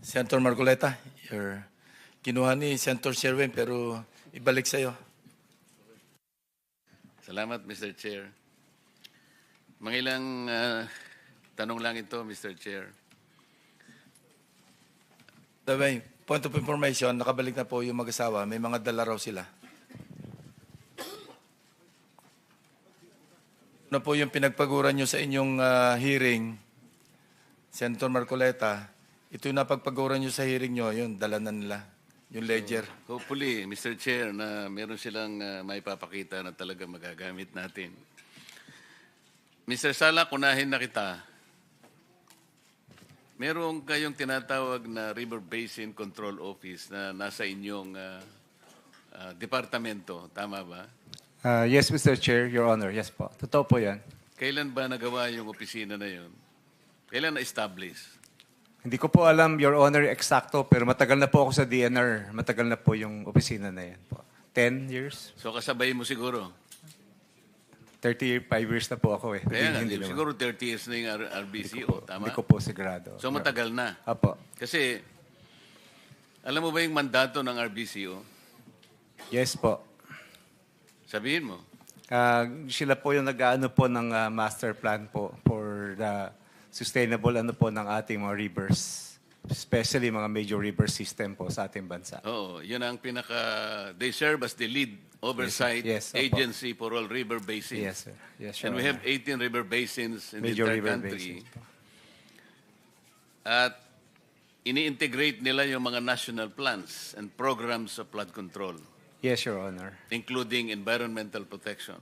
Senator Marcoleta, your kinuha ni Senator Sherwin pero ibalik sa'yo. Salamat, Mr. Chair. Mangilang ah, tanong lang ito, Mr. Chair. The way, point of information, nakabalik na po yung mag-asawa. May mga dala raw sila. Ano po yung pinagpaguran nyo sa inyong ah, hearing, Senator Marcoleta, ito yung napagpaguran nyo sa hearing nyo, yun, dala na nila, yung ledger. Hopefully, Mr. Chair, na meron silang uh, may papakita na talaga magagamit natin. Mr. Sala, kunahin na kita. Meron kayong tinatawag na River Basin Control Office na nasa inyong ah, ah, departamento. Tama ba? Uh, yes, Mr. Chair, Your Honor. Yes po. Totoo po yan. Kailan ba nagawa yung opisina na yun? Kailan na-establish? Hindi ko po alam, Your Honor, eksakto, pero matagal na po ako sa DNR. Matagal na po yung opisina na yan po. 10 years? So kasabay mo siguro. 35 years na po ako eh. Kaya nga, Hindi- siguro 30 years na yung RBCO, tama? Hindi ko po sigurado. So matagal na. Apo. Kasi, alam mo ba yung mandato ng RBCO? Yes po. Sabihin mo. Ah, sila po yung nag-ano po ng ah, master plan po for the sustainable ano po ng ating mga rivers. Especially mga major river system po sa ating bansa. Oo, yun ang pinaka... They serve as the lead oversight Yes, opo. agency for all river basins. Yes, sir. Yes, Your And we have Honor. 18 river basins in major the entire river country. basins po. At ini-integrate nila yung mga national plans and programs of flood control, Yes, Your Honor. including environmental protection.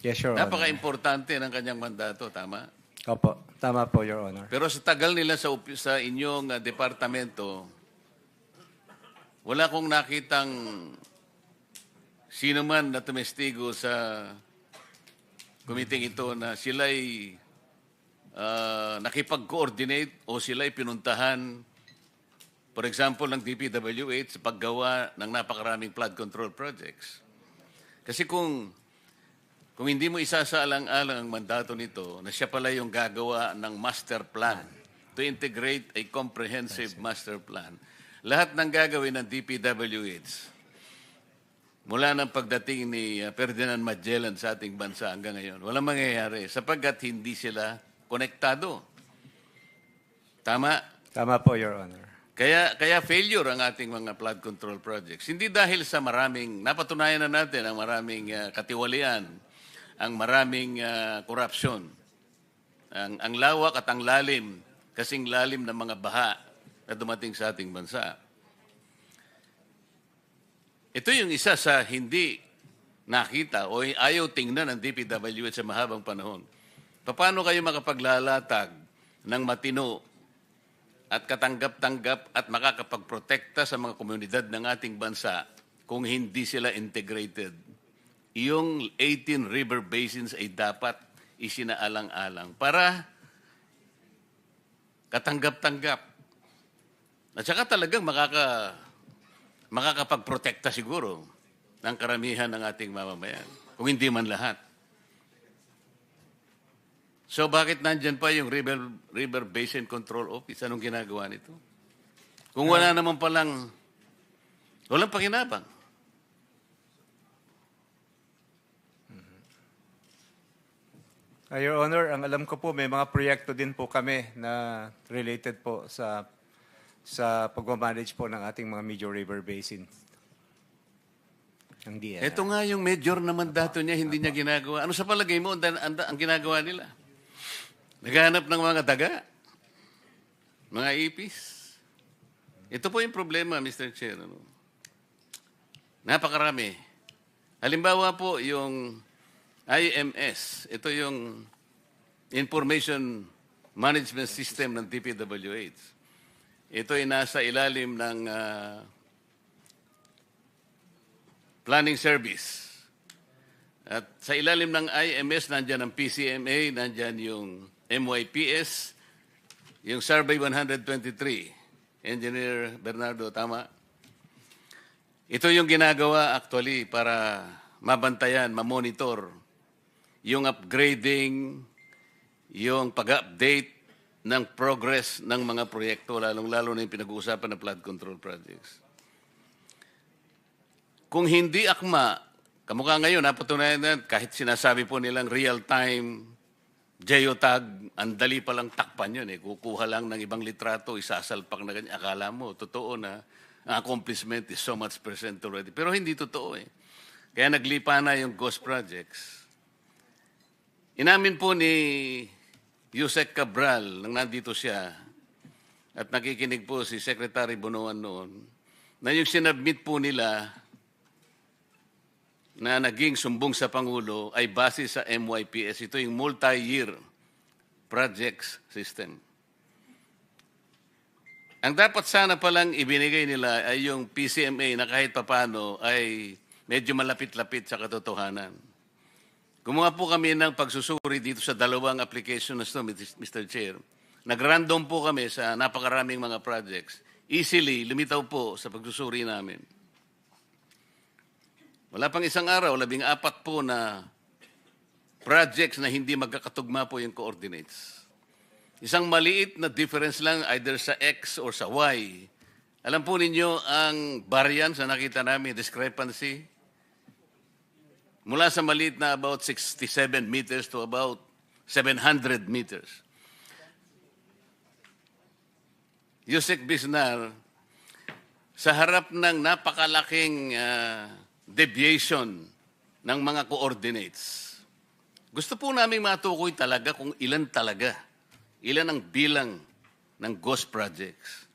Yes, Your Honor. Napaka-importante ng kanyang mandato, tama? Opo. Tama po, Your Honor. Pero sa tagal nila sa, upi- sa inyong ah, departamento, wala kong nakitang sino man na tumestigo sa committee ito na sila'y ah, nakipag-coordinate o sila'y pinuntahan, for example, ng DPWH sa paggawa ng napakaraming flood control projects. Kasi kung kung hindi mo isasaalang-alang ang mandato nito na siya pala yung gagawa ng master plan to integrate a comprehensive master plan, lahat ng gagawin ng DPWH, mula ng pagdating ni uh, Ferdinand Magellan sa ating bansa hanggang ngayon, walang mangyayari sapagkat hindi sila konektado. Tama? Tama po, Your Honor. Kaya kaya failure ang ating mga flood control projects. Hindi dahil sa maraming napatunayan na natin ang maraming ah, katiwalian, ang maraming ah, korupsyon. Ang ang lawak at ang lalim, kasing lalim ng mga baha na dumating sa ating bansa. Ito yung isa sa hindi nakita o ayaw tingnan ng DPWH sa mahabang panahon. Paano kayo makapaglalatag ng matino at katanggap-tanggap at makakapagprotekta sa mga komunidad ng ating bansa kung hindi sila integrated. Yung 18 river basins ay dapat isinaalang-alang para katanggap-tanggap. At saka talagang makaka, makakapagprotekta siguro ng karamihan ng ating mamamayan. Kung hindi man lahat. So bakit nandyan pa yung River, River Basin Control Office? Anong ginagawa nito? Kung wala naman palang, walang pakinabang. Uh, Your Honor, ang alam ko po, may mga proyekto din po kami na related po sa sa pagmamanage po ng ating mga major river basin. Ang DNR. Ito nga yung major na mandato niya, hindi niya ginagawa. Ano sa palagay mo ang, ang, ang ginagawa nila? Naghahanap ng mga daga, mga ipis. Ito po yung problema, Mr. Chair. Ano? Napakarami. Halimbawa po, yung IMS, ito yung Information Management System ng DPWH. Ito ay nasa ilalim ng ah, Planning Service. At sa ilalim ng IMS, nandyan ang PCMA, nandyan yung MYPS, yung Survey 123. Engineer Bernardo, tama? Ito yung ginagawa actually para mabantayan, mamonitor yung upgrading, yung pag-update ng progress ng mga proyekto, lalong-lalo na yung pinag-uusapan na flood control projects. Kung hindi akma, kamukha ngayon, napatunayan na kahit sinasabi po nilang real-time geotag, ang dali palang takpan yun eh. Kukuha lang ng ibang litrato, isasalpak na ganyan. Akala mo, totoo na ang accomplishment is so much percent already. Pero hindi totoo eh. Kaya naglipa na yung ghost projects. Inamin po ni Yusek Cabral, nang nandito siya, at nakikinig po si Secretary Bonoan noon, na yung sinabmit po nila na naging sumbong sa Pangulo ay base sa MYPS. Ito yung multi-year projects system. Ang dapat sana palang ibinigay nila ay yung PCMA na kahit papano ay medyo malapit-lapit sa katotohanan. Gumawa po kami ng pagsusuri dito sa dalawang application na ito, Mr. Chair. Nag-random po kami sa napakaraming mga projects. Easily, lumitaw po sa pagsusuri namin. Wala pang isang araw, labing apat po na projects na hindi magkakatugma po yung coordinates. Isang maliit na difference lang either sa X or sa Y. Alam po ninyo ang variance na nakita namin, discrepancy, mula sa maliit na about 67 meters to about 700 meters. Yusek Bisnar, sa harap ng napakalaking ah, deviation ng mga coordinates, gusto po namin matukoy talaga kung ilan talaga, ilan ang bilang ng ghost projects.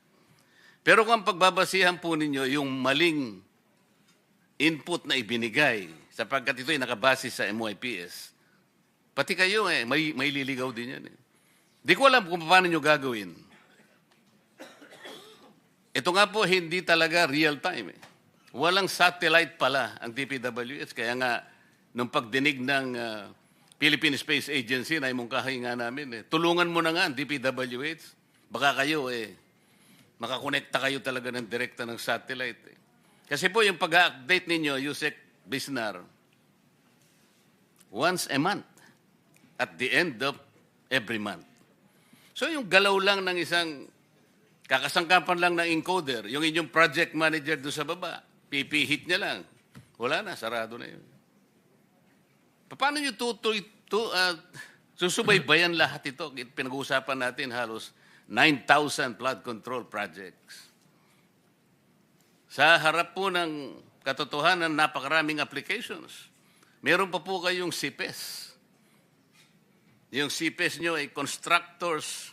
Pero kung ang pagbabasihan po ninyo yung maling input na ibinigay, sapagkat ito ay nakabase sa MYPS, pati kayo eh, may, may liligaw din yan eh. Di ko alam kung paano nyo gagawin. Ito nga po, hindi talaga real time eh. Walang satellite pala ang DPWH. Kaya nga, nung pagdinig ng ah, Philippine Space Agency, na imungkahi nga namin, eh, tulungan mo na nga ang DPWH. Baka kayo, eh, makakonekta kayo talaga ng direkta ng satellite. Eh. Kasi po, yung pag-update ninyo, Yusek Bisnar, once a month, at the end of every month. So yung galaw lang ng isang kakasangkapan lang ng encoder, yung inyong project manager doon sa baba, pipihit niya lang. Wala na, sarado na yun. Paano nyo tutoy, tu, uh, susubaybayan lahat ito? Pinag-uusapan natin halos 9,000 flood control projects. Sa harap po ng katotohanan, napakaraming applications. Meron pa po kayong CPES. Yung CPES nyo ay Constructors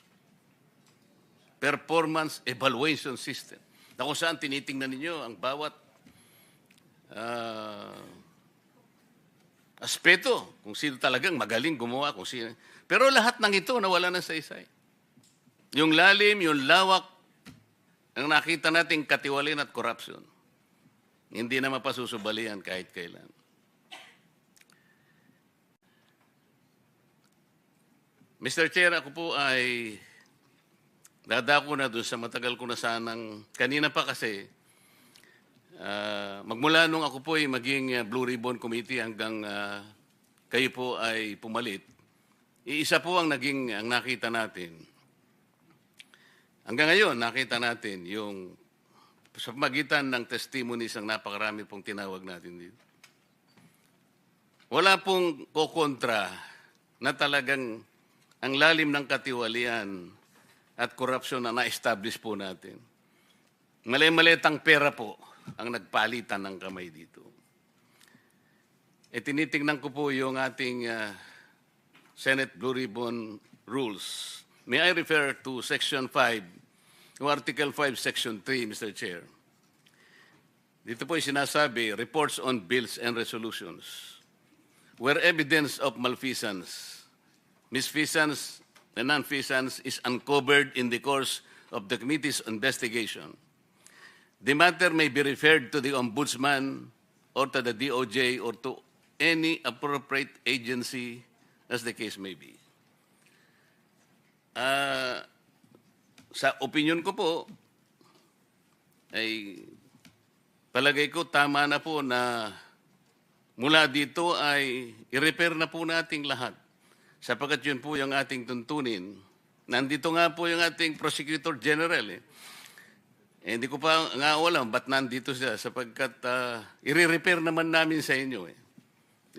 Performance Evaluation System. Na kung saan tinitingnan ninyo ang bawat ah, aspeto, kung sino talagang magaling gumawa, kung sino. Pero lahat ng ito nawala na sa isay. Yung lalim, yung lawak, ang nakita nating katiwalin at corruption. Hindi na mapasusubalian kahit kailan. Mr. Chair, ako po ay dadako na doon sa matagal ko na sanang, kanina pa kasi, ah, magmula nung ako po ay maging ah, Blue Ribbon Committee hanggang ah, kayo po ay pumalit, iisa po ang naging, ang nakita natin. Hanggang ngayon, nakita natin yung sa magitan ng testimonies ang napakarami pong tinawag natin dito. Wala pong kokontra na talagang ang lalim ng katiwalian at korupsyon na na-establish po natin. Mali-malitang pera po ang nagpalitan ng kamay dito. E tinitingnan ko po yung ating ah, Senate Blue Ribbon Rules. May I refer to Section 5, o Article 5, Section 3, Mr. Chair. Dito po yung sinasabi, reports on bills and resolutions. Where evidence of malfeasance misfeasance and nonfeasance is uncovered in the course of the committee's investigation. The matter may be referred to the Ombudsman or to the DOJ or to any appropriate agency as the case may be. Ah, sa opinion ko po, ay palagay ko tama na po na mula dito ay i-repair na po nating lahat sapagkat yun po yung ating tuntunin Nandito nga po yung ating Prosecutor General eh. Eh, hindi ko pa nga alam ba't nandito siya sapagkat uh, i-repair naman namin sa inyo eh.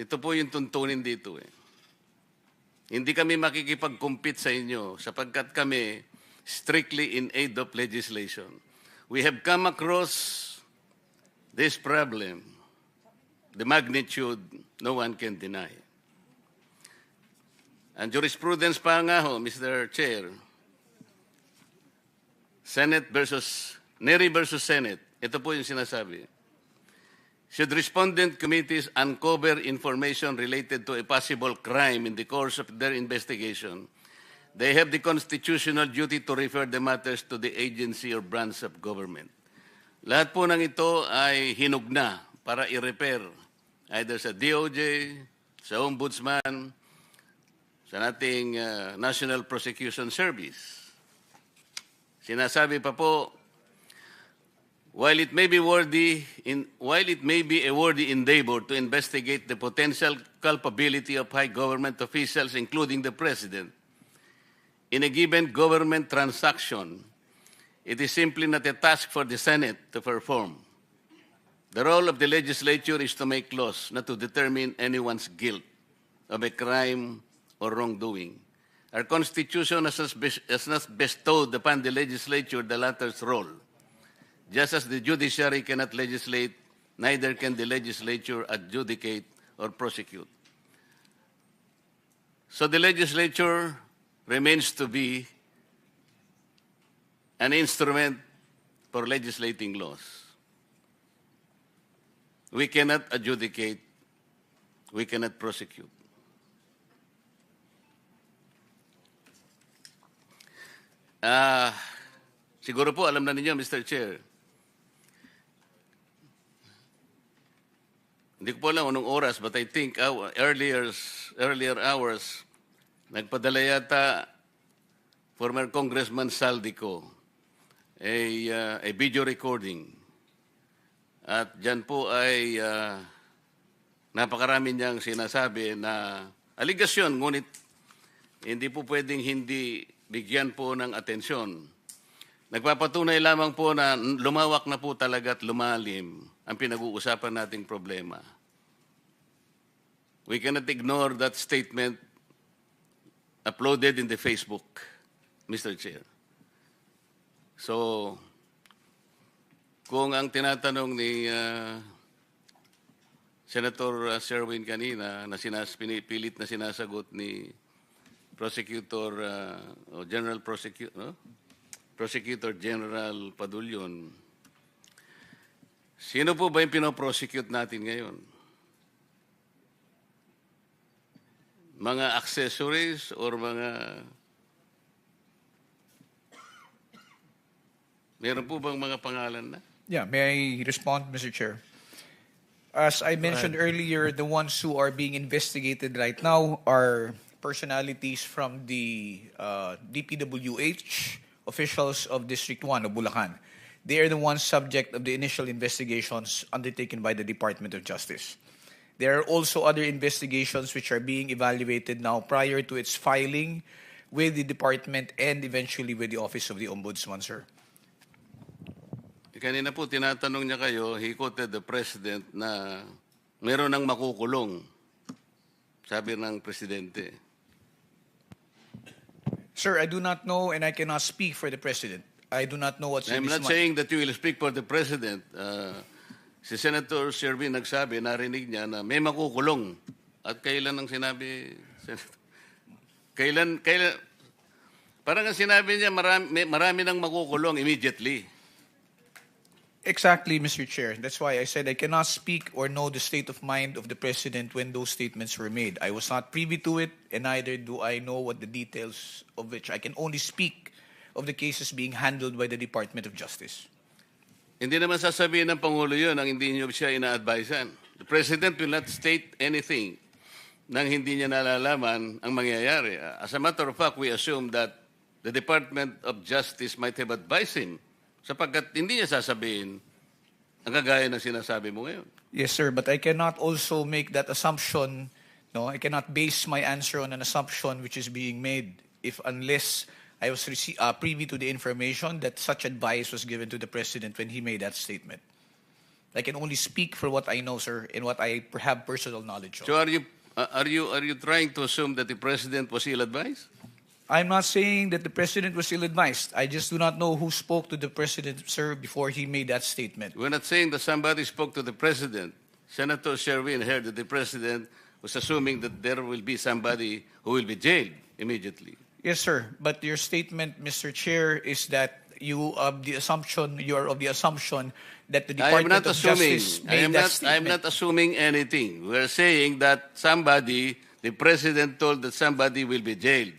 Ito po yung tuntunin dito eh. Hindi kami makikipag-compete sa inyo sapagkat kami strictly in aid of legislation. We have come across this problem, the magnitude, no one can deny. Ang jurisprudence pa nga ho, Mr. Chair, Senate versus, Neri versus Senate, ito po yung sinasabi. Should respondent committees uncover information related to a possible crime in the course of their investigation, they have the constitutional duty to refer the matters to the agency or branch of government. Lahat po ng ito ay hinugna para i-repair either sa DOJ, sa Ombudsman, sa nating uh, National Prosecution Service. Sinasabi pa po, while it may be worthy in while it may be a worthy endeavor to investigate the potential culpability of high government officials including the president in a given government transaction it is simply not a task for the senate to perform. The role of the legislature is to make laws not to determine anyone's guilt of a crime or wrongdoing. Our constitution has not bestowed upon the legislature the latter's role. Just as the judiciary cannot legislate, neither can the legislature adjudicate or prosecute. So the legislature remains to be an instrument for legislating laws. We cannot adjudicate, we cannot prosecute. Ah, siguro po alam na ninyo, Mr. Chair, Hindi ko po alam anong oras, but I think uh, earlier, earlier hours, nagpadala yata former Congressman Saldico a, uh, a video recording. At dyan po ay uh, napakarami niyang sinasabi na aligasyon, ngunit hindi po pwedeng hindi bigyan po ng atensyon. Nagpapatunay lamang po na lumawak na po talaga at lumalim ang pinag-uusapan nating problema. We cannot ignore that statement uploaded in the Facebook, Mr. Chair. So, kung ang tinatanong ni uh, Senator uh, Sherwin kanina na sinas, pinipilit na sinasagot ni Prosecutor uh, o General Prosecutor, no? Prosecutor General Padulyon, sino po ba yung pinoprosecute natin ngayon? Mga accessories or mga... Meron po bang mga pangalan na? Yeah, may I respond, Mr. Chair? As I mentioned earlier, the ones who are being investigated right now are personalities from the uh, DPWH, officials of District 1 of Bulacan. They are the ones subject of the initial investigations undertaken by the Department of Justice. There are also other investigations which are being evaluated now prior to its filing with the department and eventually with the Office of the Ombudsman, sir. Kanina po tinatanong niya kayo, he quoted the President na meron ng makukulong. Sabi ng Presidente. Sir, I do not know and I cannot speak for the President. I do not know what's in I'm his not mind. saying that you will speak for the President. Uh, si Senator Sherwin nagsabi, narinig niya na may makukulong. At kailan ang sinabi? Senator? Kailan, kailan, parang ang sinabi niya, marami, marami nang makukulong immediately. Exactly, Mr. Chair. That's why I said I cannot speak or know the state of mind of the President when those statements were made. I was not privy to it, and neither do I know what the details of which I can only speak of the cases being handled by the Department of Justice. Hindi naman sasabihin ng Pangulo yun ang hindi niyo siya ina-advisean. The President will not state anything nang hindi niya nalalaman ang mangyayari. As a matter of fact, we assume that the Department of Justice might have advised him sapagkat hindi niya sasabihin ang kagaya ng sinasabi mo ngayon. Yes, sir, but I cannot also make that assumption. No, I cannot base my answer on an assumption which is being made if unless I was uh, privy to the information that such advice was given to the president when he made that statement. I can only speak for what I know, sir, and what I have personal knowledge of. So are you uh, are you are you trying to assume that the president was ill-advised? I'm not saying that the president was ill-advised. I just do not know who spoke to the president, sir, before he made that statement. We're not saying that somebody spoke to the president. Senator Sherwin heard that the president was assuming that there will be somebody who will be jailed immediately. Yes, sir. But your statement, Mr. Chair, is that you of the assumption you are of the assumption that the I am Department not of assuming. Justice I made am that not. I am statement. not assuming anything. We're saying that somebody, the president told that somebody will be jailed.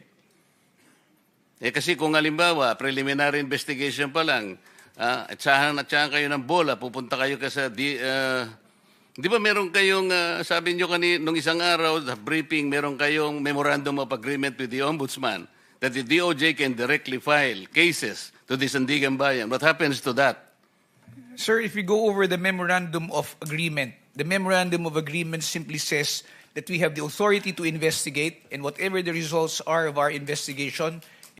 Eh kasi kung halimbawa, preliminary investigation pa lang, ah, atsahan atsahan kayo ng bola, pupunta kayo ka sa di, ah, di ba meron kayong, ah, sabi nyo kanina, nung isang araw, sa briefing, meron kayong memorandum of agreement with the ombudsman that the DOJ can directly file cases to the Sandigan Bayan. What happens to that? Sir, if we go over the memorandum of agreement, the memorandum of agreement simply says that we have the authority to investigate, and whatever the results are of our investigation,